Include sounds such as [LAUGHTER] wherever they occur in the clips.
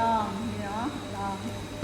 ลองนี่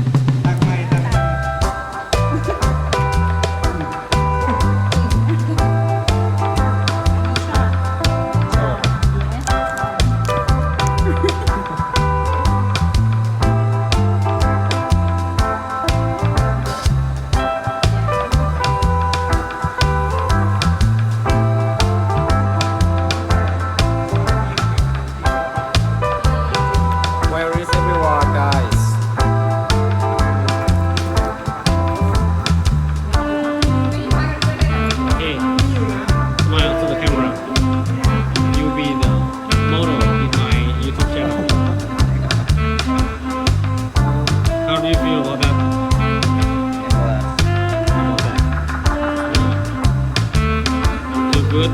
Feel good.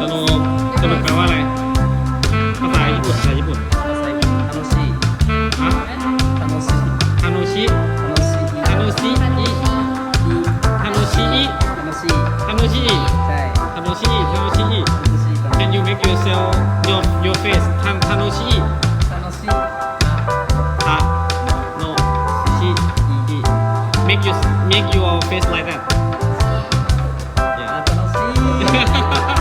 สนุกสนุกแปลว่าอะไร ภาษาญี่ปุ่นภาษาญี่ปุ่น 楽しい ฮะ 楽しい ฮานุชิ 楽しい ฮานุชิอิฮานุชิอิ 楽しい ฮานุชิอิ ใช่ ฮานุชิอิฮานุชิอิ 楽しい Can you make yourself your your face ทำฮานุชิอิ 楽しい ฮาโนชิอิ make your make your face like that Yeah. [LAUGHS]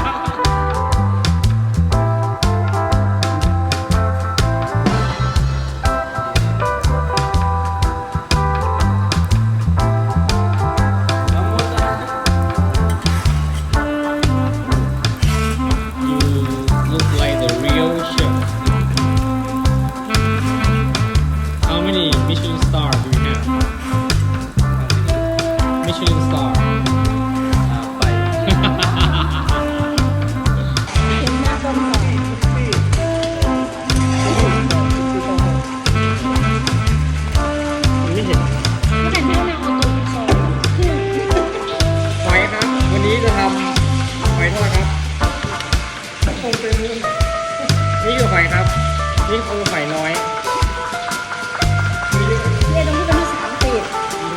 คงเป็นนี่คือหอยครับ นี่คือหอยน้อยเรียกต้องพูดเป็นภาษาอังกฤษ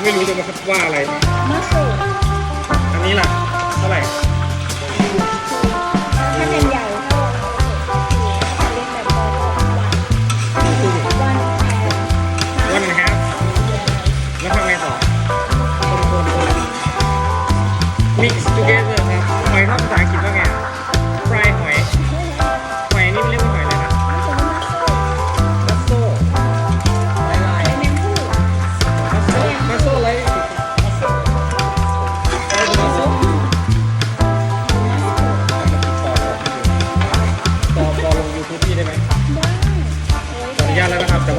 ไม่รู้จะว่าอะไรมัสโซอันนี้ล่ะเท่าไหร่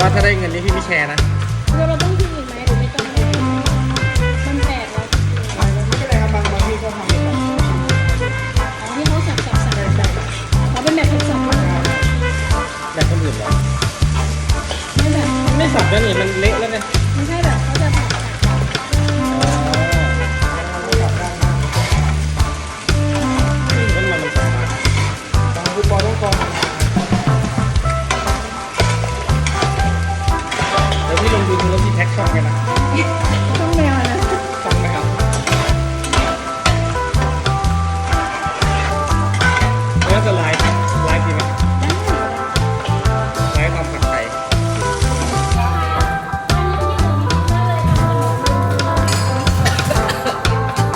วนะครับแต่ว่าถ้าได้เงินนี้พี่ไม่แชร์นะเราเราต้องกินอีกไหมหรือไม่ต้องมันแปลกแล้วไม่เป็นไรครับบางบางที่เขาทำเองอ๋อที่เขาสับสับสับสับเขาเป็นแบบสับสับไม่แบบแบบคนอื่นเหรอไม่สับแล้วนี่มันเละแล้วเนี่ยไม่ใช่ ดูแล้วมีแท็กชอบกันนะต้องแมว